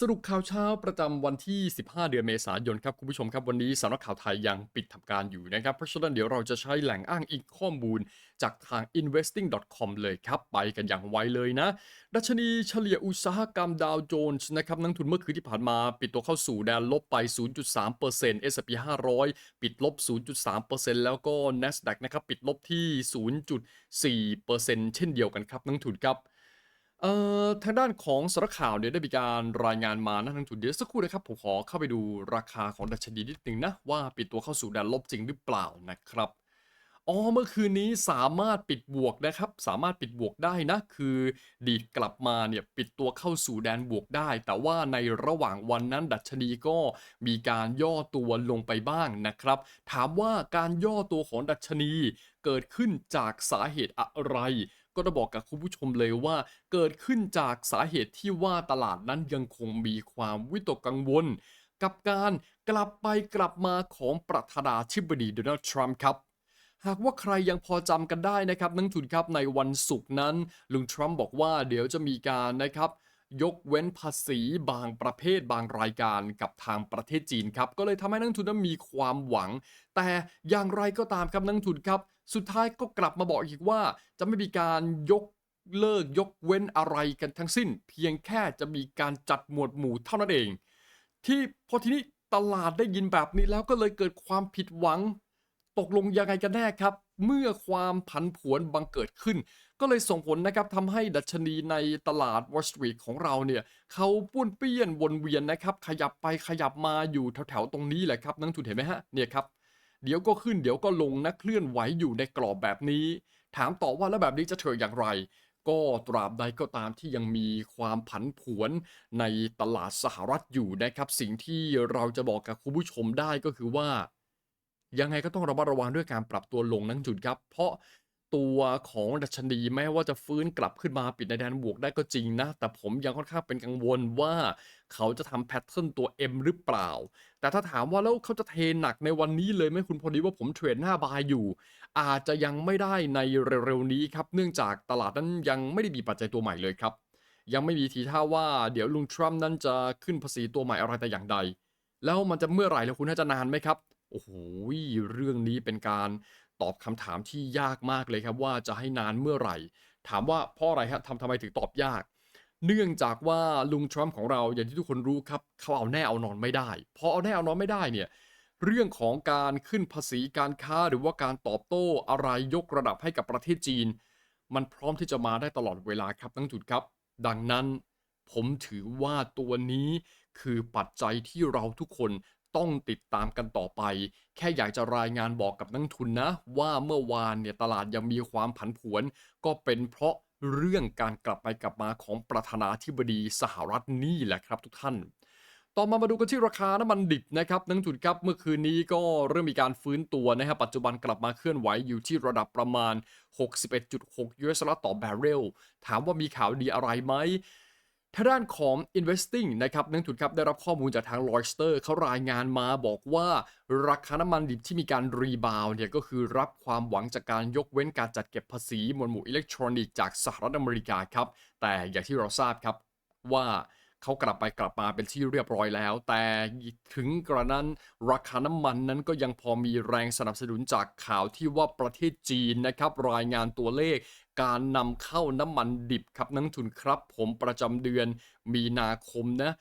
สรุปข่าวเช้าประจำวันที่ 15 เดือนเมษายนครับคุณผู้ชมครับวันนี้สำนักข่าวไทยยังปิดทำการอยู่นะครับ เพราะฉะนั้นเดี๋ยวเราจะใช้แหล่งอ้างอิงข้อมูลจากทาง investing.com เลยครับ ไปกันอย่างไวเลยนะ ดัชนีเฉลี่ยอุตสาหกรรมดาวโจนส์นะครับนักทุนเมื่อคืนที่ผ่านมา ปิดตัวเข้าสู่แดนลบไป 0.3% S&P 500 ปิดลบ 0.3%แล้วก็ NASDAQ นะครับปิดลบที่ 0.4%เช่นเดียวกันครับนักทุนครับ เอ่อทางด้านของสำนักข่าวเนี่ยได้มีการรายงานมานะทางทุนเดี๋ยวสักครู่นะครับ ผมขอเข้าไปดูราคาของดัชนีนิดนึงนะ ว่าปิดตัวเข้าสู่แดนลบจริงหรือเปล่านะครับอ๋อเมื่อคืนนี้สามารถปิดบวกนะครับ สามารถปิดบวกได้นะ คือดีดกลับมาเนี่ยปิดตัวเข้าสู่แดนบวกได้ แต่ว่าในระหว่างวันนั้นดัชนีก็มีการย่อตัวลงไปบ้างนะครับ ถามว่าการย่อตัวของดัชนีเกิดขึ้นจากสาเหตุอะไร ก็จะบอกกับคุณผู้ชมเลยว่า เกิดขึ้นจากสาเหตุที่ว่าตลาดนั้นยังคงมีความวิตกกังวล กับการกลับไปกลับมาของประธานาธิบดีโดนัลด์ทรัมป์ครับหากว่าใครยังพอจำกันได้นะครับนักทุนครับในวันศุกร์นั้นลุงทรัมป์บอกว่าเดี๋ยวจะมีการนะครับ ยกเว้นภาษีบางประเภทบางรายการกับทางประเทศจีนครับ ก็เลยทำให้นักทุนนั้นมีความหวัง แต่อย่างไรก็ตามครับนักทุนครับ สุดท้ายก็กลับมาบอกอีกว่า จะไม่มีการยกเลิกยกเว้นอะไรกันทั้งสิ้น เพียงแค่จะมีการจัดหมวดหมู่เท่านั้นเอง ที่พอทีนี้ตลาดได้ยินแบบนี้แล้วก็เลยเกิดความผิดหวัง ตกลงยังไงกันแน่ครับ เมื่อความผันผวนบังเกิดขึ้น ก็เลยส่งผลนะครับทำให้ดัชนีในตลาด Wall Street ของเราเนี่ยเขาป้วนเปี้ยนวนเวียนนะครับ ขยับไปขยับมาอยู่แถวๆตรงนี้แหละครับนักทุนเห็นไหมฮะเนี่ยครับเดี๋ยวก็ขึ้นเดี๋ยวก็ลงนะเคลื่อนไหวอยู่ในกรอบแบบนี้ ถามต่อว่าแล้วแบบนี้จะเถิดอย่างไร ก็ตราบใดก็ตามที่ยังมีความผันผวนในตลาดสหรัฐอยู่นะครับ สิ่งที่เราจะบอกกับคุณผู้ชมได้ก็คือว่า ยังไงก็ต้องระมัดระวังด้วยการปรับตัวลงนั่งจุดครับ เพราะ ตัวของดัชนีแม้ว่าจะฟื้นกลับขึ้นมาปิดในแดนบวกได้ก็จริงนะ แต่ผมยังค่อนข้างเป็นกังวลว่าเขาจะทำแพทเทิร์นตัว M หรือเปล่า แต่ถ้าถามว่าแล้วเขาจะเทหนักในวันนี้เลยไหมคุณพอดีว่าผมเทรดหน้าบายอยู่ อาจจะยังไม่ได้ในเร็วๆนี้ครับ เนื่องจากตลาดนั้นยังไม่ได้มีปัจจัยตัวใหม่เลยครับ ยังไม่มีทีท่าว่าเดี๋ยวลุงทรัมป์นั้นจะขึ้นภาษีตัวใหม่อะไรแต่อย่างใด แล้วมันจะเมื่อไหร่แล้วคุณน่าจะนานไหมครับโอ้โหเรื่องนี้เป็นการ ตอบคำถามที่ยากมากเลยครับว่าจะให้นานเมื่อไหร่ ถามว่าเพราะอะไรฮะทำทำไมถึงตอบยาก เนื่องจากว่าลุงทรัมป์ของเราอย่างที่ทุกคนรู้ครับเขาเอาแน่เอานอนไม่ได้ พอเอาแน่เอานอนไม่ได้เนี่ยเรื่องของการขึ้นภาษีการค้าหรือว่าการตอบโต้อะไรยกระดับให้กับประเทศจีน มันพร้อมที่จะมาได้ตลอดเวลาครับทั้งจุดครับ ดังนั้นผมถือว่าตัวนี้คือปัจจัยที่เราทุกคน ต้องติดตามกันต่อไป แค่อยากจะรายงานบอกกับนักทุนนะ ว่าเมื่อวานเนี่ยตลาดยังมีความผันผวน ก็เป็นเพราะเรื่องการกลับไปกลับมาของประธานาธิบดีสหรัฐนี่แหละครับทุกท่านต่อมามาดูกันที่ราคาน้ำมันดิบนะครับนักทุนครับเมื่อคืนนี้ก็เริ่มมีการฟื้นตัวนะครับปัจจุบันกลับมาเคลื่อนไหวอยู่ที่ระดับประมาณ 61.6 US ดอลลาร์ต่อแบเรลถามว่ามีข่าวดีอะไรไหม ทางด้านของ investing นะครับนักทุนครับได้รับข้อมูลจากทาง roister เขารายงานมาบอกว่าราคาน้ำมันดิบที่มีการรีบาวเนี่ยก็คือรับความหวังจากการยกเว้นการจัดเก็บภาษีมวลหมู่อิเล็กทรอนิกส์จากสหรัฐอเมริกาครับ แต่อย่างที่เราทราบครับว่า เขากลับไปกลับมาเป็นที่เรียบร้อยแล้ว แต่ถึงกระนั้นราคาน้ำมันนั้นก็ยังพอมีแรงสนับสนุนจากข่าวที่ว่าประเทศจีนนะครับรายงานตัวเลขการนำเข้าน้ำมันดิบครับนักทุนครับ ผมประจำเดือนมีนาคมนะ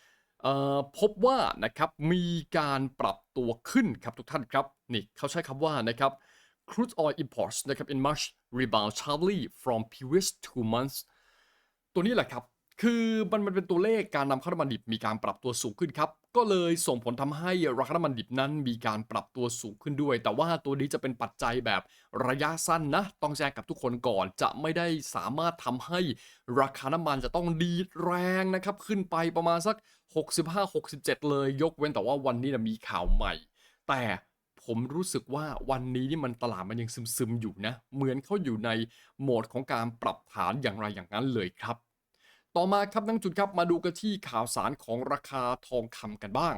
พบว่านะครับมีการปรับตัวขึ้นครับทุกท่านครับนี่เขาใช้คำว่านะครับ crude oil imports นะครับ in March rebound sharply from previous two months ตัวนี้แหละครับ คือมันมันเป็นตัวเลขการนำข้าน้ำมันดิบมีการปรับตัวสูงขึ้นครับ ก็เลยส่งผลทำให้ราคาน้ำมันดิบนั้นมีการปรับตัวสูงขึ้นด้วย แต่ว่าตัวนี้จะเป็นปัจจัยแบบระยะสั้นนะ ต้องแจ้งกับทุกคนก่อน จะไม่ได้สามารถทำให้ราคาน้ำมันจะต้องดีดแรงนะครับ ขึ้นไปประมาณสัก 65-67 เลย ยกเว้นแต่ว่าวันนี้นะมีข่าวใหม่ แต่ผมรู้สึกว่าวันนี้นี่มันตลาดมันยังซึมๆอยู่นะ เหมือนเขาอยู่ในโหมดของการปรับฐานอย่างไรอย่างนั้นเลยครับ ต่อมาครับนักจุดครับมาดูกันที่ข่าวสารของราคาทองคำกันบ้าง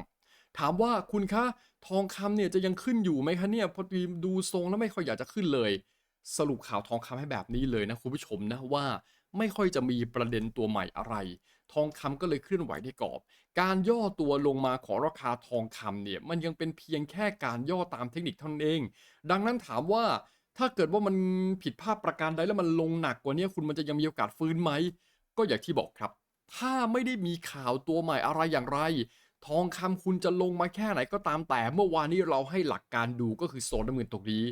ถามว่าคุณคะทองคำเนี่ยจะยังขึ้นอยู่ไหมคะเนี่ยพอดีดูทรงแล้วไม่ค่อยอยากจะขึ้นเลย สรุปข่าวทองคำให้แบบนี้เลยนะคุณผู้ชมนะว่าไม่ค่อยจะมีประเด็นตัวใหม่อะไร ทองคำก็เลยเคลื่อนไหวในกรอบ การย่อตัวลงมาของราคาทองคำเนี่ยมันยังเป็นเพียงแค่การย่อตามเทคนิคเท่านั้นเอง ดังนั้นถามว่าถ้าเกิดว่ามันผิดพลาดประการใดแล้วมันลงหนักกว่านี้คุณมันจะยังมีโอกาสฟื้นไหม ก็อย่างที่บอกครับ ถ้าไม่ได้มีข่าวตัวใหม่อะไรอย่างไร ทองคำคุณจะลงมาแค่ไหนก็ตามแต่เมื่อวานนี้เราให้หลักการดูก็คือโซนน้ำเงินตรงนี้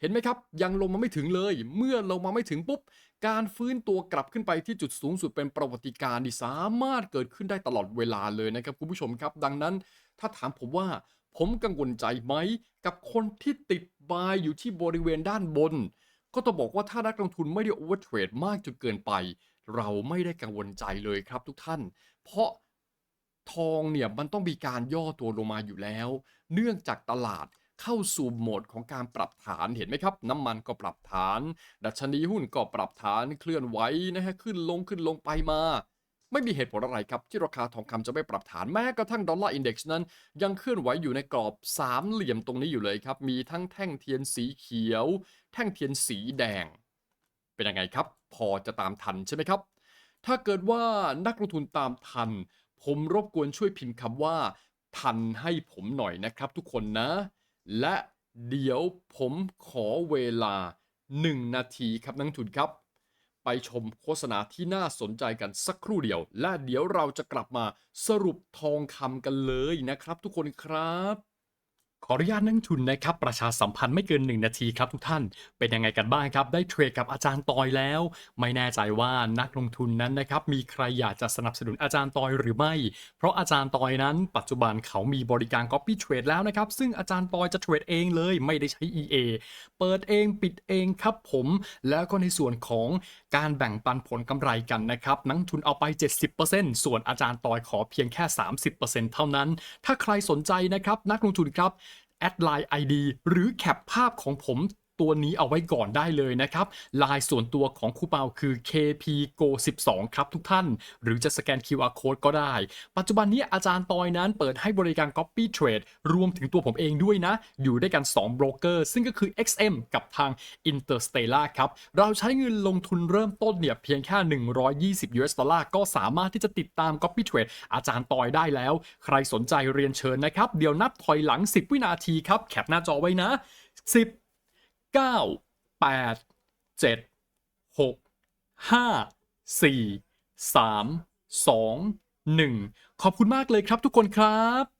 เห็นไหมครับ ยังลงมาไม่ถึงเลย เมื่อลงมาไม่ถึงปุ๊บ การฟื้นตัวกลับขึ้นไปที่จุดสูงสุดเป็นประวัติการณ์นี่สามารถเกิดขึ้นได้ตลอดเวลาเลยนะครับคุณผู้ชมครับ ดังนั้น ถ้าถามผมว่าผมกังวลใจไหมกับคนที่ติดบายอยู่ที่บริเวณด้านบน ก็ต้องบอกว่าถ้านักลงทุนไม่ได้โอเวอร์เทรดมากจนเกินไป เราไม่ได้กังวลใจเลยครับทุกท่าน เพราะทองเนี่ยมันต้องมีการย่อตัวลงมาอยู่แล้ว เนื่องจากตลาดเข้าสู่โหมดของการปรับฐานเห็นไหมครับ น้ำมันก็ปรับฐาน ดัชนีหุ้นก็ปรับฐานเคลื่อนไหวนะฮะขึ้นลงขึ้นลงไปมา ไม่มีเหตุผลอะไรครับ ที่ราคาทองคำจะไม่ปรับฐานแม้กระทั่งดอลลาร์อินเด็กซ์นั้น ยังเคลื่อนไหวอยู่ในกรอบสามเหลี่ยมตรงนี้อยู่เลยครับ มีทั้งแท่งเทียนสีเขียว แท่งเทียนสีแดง เป็นยังไงครับ พอจะตามทันใช่ไหมครับ ถ้าเกิดว่านักลงทุนตามทัน ผมรบกวนช่วยพิมพ์คำว่า ทันให้ผมหน่อยนะครับทุกคนนะ และเดี๋ยวผมขอเวลา 1 นาทีครับนักทุนครับ ไปชมโฆษณาที่น่าสนใจกันสักครู่เดียว และเดี๋ยวเราจะกลับมาสรุปทองคำกันเลยนะครับ ทุกคนครับ ขออนุญาตนั่งทุนนะครับ ประชาสัมพันธ์ไม่เกิน 1 นาทีครับทุกท่านเป็นยังไงกันบ้างครับ ได้เทรดกับอาจารย์ตอยแล้ว ไม่แน่ใจว่านักลงทุนนั้นนะครับ มีใครอยากจะสนับสนุนอาจารย์ตอยหรือไม่ เพราะอาจารย์ตอยนั้น ปัจจุบันเขามีบริการ Copy Trade แล้วนะครับ ซึ่งอาจารย์ตอยจะเทรดเองเลยไม่ได้ใช้ EA เปิดเองปิดเองครับผม แล้วก็ในส่วนของการแบ่งปันผลกำไรกันนะครับนักทุนเอาไป 70%ส่วนอาจารย์ตอยขอเพียงแค่ 30%เท่านั้น ถ้าใครสนใจนะครับนักลงทุนครับ แอดไลน์ ID หรือแคปภาพของผม ตัวนี้เอาไว้ก่อนได้เลยนะครับลน์ส่วนตัวของครูเปาคือ KPGO 12 ครับทุกท่าน หรือจะสแกน QR Code ก็ได้ ปัจจุบันนี้อาจารย์ตอยนั้นเปิดให้บริการ Copy Trade รวมถึงตัวผมเองด้วยนะ อยู่ด้วยกัน2โบรกเกอร์ซึ่งก็คือ XM กับทาง Interstellar ครับ เราใช้เงินลงทุนเริ่มต้นเนี่ยเพียงแค่ 120 US ดอลลาร์ก็สามารถที่จะติดตาม Copy Trade อาจารย์ตอยได้แล้ว ใครสนใจเรียนเชิญนะครับ เดี๋ยวนับถอยหลัง 10 วินาทีครับ แคปหน้าจอไว้นะ 10 9 8 7 6 5 4 3 2 1ขอบคุณมากเลยครับทุกคนครับ